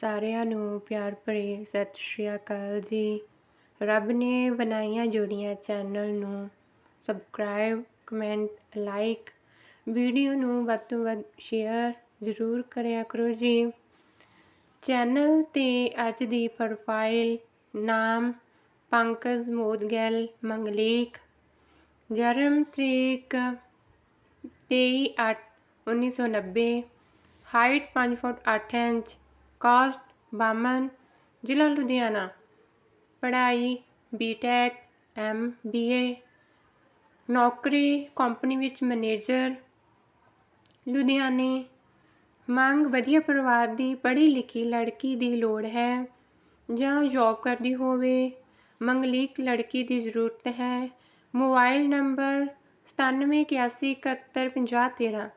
ਸਾਰਿਆਂ ਨੂੰ ਪਿਆਰ ਭਰੀ ਸਤਿ ਸ਼੍ਰੀ ਅਕਾਲ ਜੀ। ਰੱਬ ਨੇ ਬਣਾਈਆਂ ਜੋੜੀਆਂ ਚੈਨਲ ਨੂੰ ਸਬਸਕ੍ਰਾਈਬ, ਕਮੈਂਟ, ਲਾਈਕ, ਵੀਡੀਓ ਨੂੰ ਵੱਧ ਤੋਂ ਵੱਧ ਸ਼ੇਅਰ ਜ਼ਰੂਰ ਕਰਿਆ ਕਰੋ ਜੀ। ਚੈਨਲ ਤੇ ਅੱਜ ਦੀ ਪ੍ਰੋਫਾਈਲ ਨਾਮ ਪੰਕਜ ਮੋਦਗਲ ਮੰਗਲੇਕ, ਜਨਮ ਤਰੀਕ 23 ਅੱਠ 1990 ਹਾਈਟ 5 ਫੁੱਟ 8 ਇੰਚ ਕਾਸਟ, ਬਾਮਨ, ਜ਼ਿਲ੍ਹਾ ਲੁਧਿਆਣਾ, ਪੜ੍ਹਾਈ ਬੀਟੈਕ ਐਮ ਏ ਨੌਕਰੀ ਕੰਪਨੀ ਵਿੱਚ ਮੈਨੇਜਰ ਲੁਧਿਆਣੇ। ਮੰਗ ਵਧੀਆ ਪਰਿਵਾਰ ਦੀ ਪੜ੍ਹੀ ਲਿਖੀ ਲੜਕੀ ਦੀ ਲੋੜ ਹੈ ਜਾਂ ਜੌਬ ਕਰਦੀ ਹੋਵੇ। ਮੰਗਲੀਕ ਲੜਕੀ ਦੀ ਜ਼ਰੂਰਤ ਹੈ। ਮੋਬਾਈਲ ਨੰਬਰ 9781715013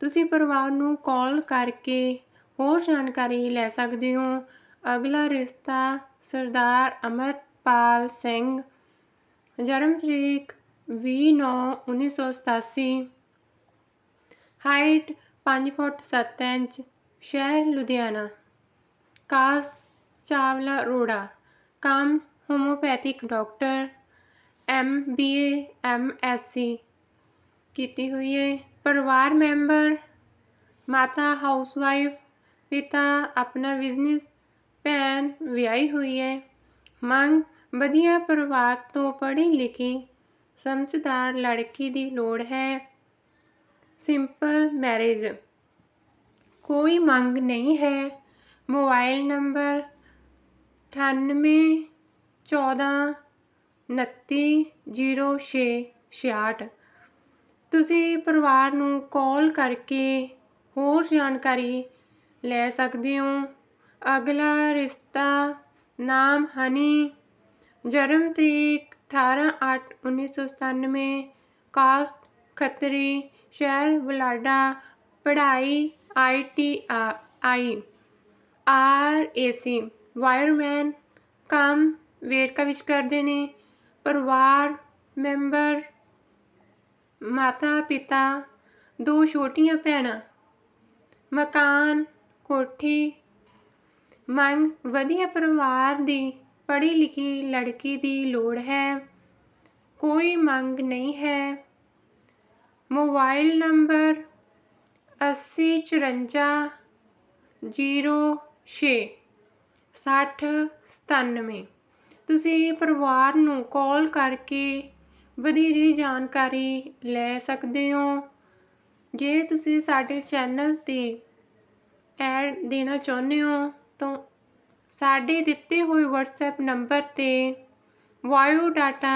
ਤੁਸੀਂ ਪਰਿਵਾਰ ਨੂੰ ਕਾਲ ਕਰਕੇ ਹੋਰ ਜਾਣਕਾਰੀ ਲੈ ਸਕਦੇ ਹੋ। ਅਗਲਾ ਰਿਸ਼ਤਾ ਸਰਦਾਰ ਅਮਰਪਾਲ ਸਿੰਘ। ਜਨਮ ਤਰੀਕ 20/9/1987 ਹਾਈਟ 5 ਫੁੱਟ 7 ਇੰਚ, ਸ਼ਹਿਰ ਲੁਧਿਆਣਾ। ਕਾਸਟ ਚਾਵਲਾ ਰੋੜਾ ਕੰਮ homoeopathic doctor, M B A, M S C ਕੀਤੀ ਹੋਈ ਹੈ ਪਰਿਵਾਰ ਮੈਂਬਰ, ਮਾਤਾ ਹਾਊਸਵਾਈਫ ਪਿਤਾ ਆਪਣਾ ਬਿਜ਼ਨਸ ਭੈਣ ਵਿਆਹੀ ਹੋਈ ਹੈ। ਮੰਗ ਵਧੀਆ ਪਰਿਵਾਰ ਤੋਂ ਪੜ੍ਹੀ ਲਿਖੀ, ਸਮਝਦਾਰ ਲੜਕੀ ਦੀ ਲੋੜ ਹੈ। ਸਿੰਪਲ ਮੈਰਿਜ ਕੋਈ ਮੰਗ ਨਹੀਂ ਹੈ। ਮੋਬਾਈਲ ਨੰਬਰ 98 14 29 06 66 ਤੁਸੀਂ ਪਰਿਵਾਰ ਨੂੰ ਕਾਲ ਕਰਕੇ ਹੋਰ ਜਾਣਕਾਰੀ ਲੈ ਸਕਦੇ ਹੋ। ਅਗਲਾ ਰਿਸ਼ਤਾ, ਨਾਮ ਹਨੀ। ਜਨਮ ਤਰੀਕ 18/8/1997 ਕਾਸਟ, ਖੱਤਰੀ, ਸ਼ਹਿਰ, ਬੁਲਾਡਾ, ਪੜ੍ਹਾਈ IT I, R AC wireman. ਕੰਮ ਵੇਰਕਾ ਵਿੱਚ ਕਰਦੇ ਨੇ। ਪਰਿਵਾਰ, ਮੈਂਬਰ ਮਾਤਾ ਪਿਤਾ ਦੋ ਛੋਟੀਆਂ ਭੈਣਾਂ। ਮਕਾਨ ਕੋਠੀ। ਮੰਗ, ਵਧੀਆ ਪਰਿਵਾਰ ਦੀ ਪੜ੍ਹੀ ਲਿਖੀ ਲੜਕੀ ਦੀ ਲੋੜ ਹੈ। ਕੋਈ ਮੰਗ ਨਹੀਂ ਹੈ। ਮੋਬਾਈਲ ਨੰਬਰ 8054 60 97 ਤੁਸੀਂ ਪਰਿਵਾਰ ਨੂੰ ਕਾਲ ਕਰਕੇ ਵਧੇਰੇ ਜਾਣਕਾਰੀ ਲੈ ਸਕਦੇ ਹੋ। ਜੇ ਤੁਸੀਂ ਸਾਡੇ ਚੈਨਲ ਤੇ ਐਡ ਦੇਣਾ ਚਾਹੁੰਦੇ ਹੋ, ਤਾਂ ਸਾਡੇ ਦਿੱਤੇ ਹੋਏ WhatsApp ਨੰਬਰ ਤੇ ਵਾਇਓ ਡਾਟਾ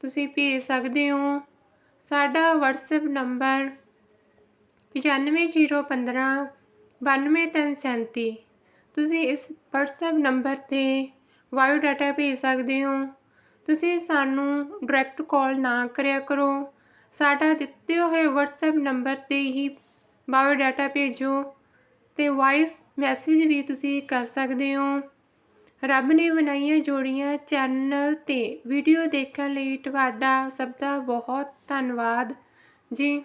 ਤੁਸੀਂ ਭੇਜ ਸਕਦੇ ਹੋ। ਸਾਡਾ WhatsApp ਨੰਬਰ 95015 92337 ਤੁਸੀਂ ਇਸ WhatsApp ਨੰਬਰ ਤੇ ਵਾਇਓ ਡਾਟਾ ਭੇਜ ਸਕਦੇ ਹੋ। ਤੁਸੀਂ ਸਾਨੂੰ ਡਾਇਰੈਕਟ ਕਾਲ ਨਾ ਕਰਿਆ ਕਰੋ। ਸਾਡਾ ਦਿੱਤੇ ਹੋਏ WhatsApp ਨੰਬਰ ਤੇ ਹੀ ਬਾਇਓ ਡਾਟਾ ਭੇਜੋ। ਤੇ ਵਾਇਸ ਮੈਸੇਜ ਵੀ ਤੁਸੀਂ ਕਰ ਸਕਦੇ ਹੋ। ਰੱਬ ਨੇ ਬਣਾਈਆਂ ਜੋੜੀਆਂ ਚੈਨਲ ਤੇ ਵੀਡੀਓ ਦੇਖਣ ਲਈ ਤੁਹਾਡਾ ਸਭ ਦਾ ਬਹੁਤ ਧੰਨਵਾਦ। ਜੀ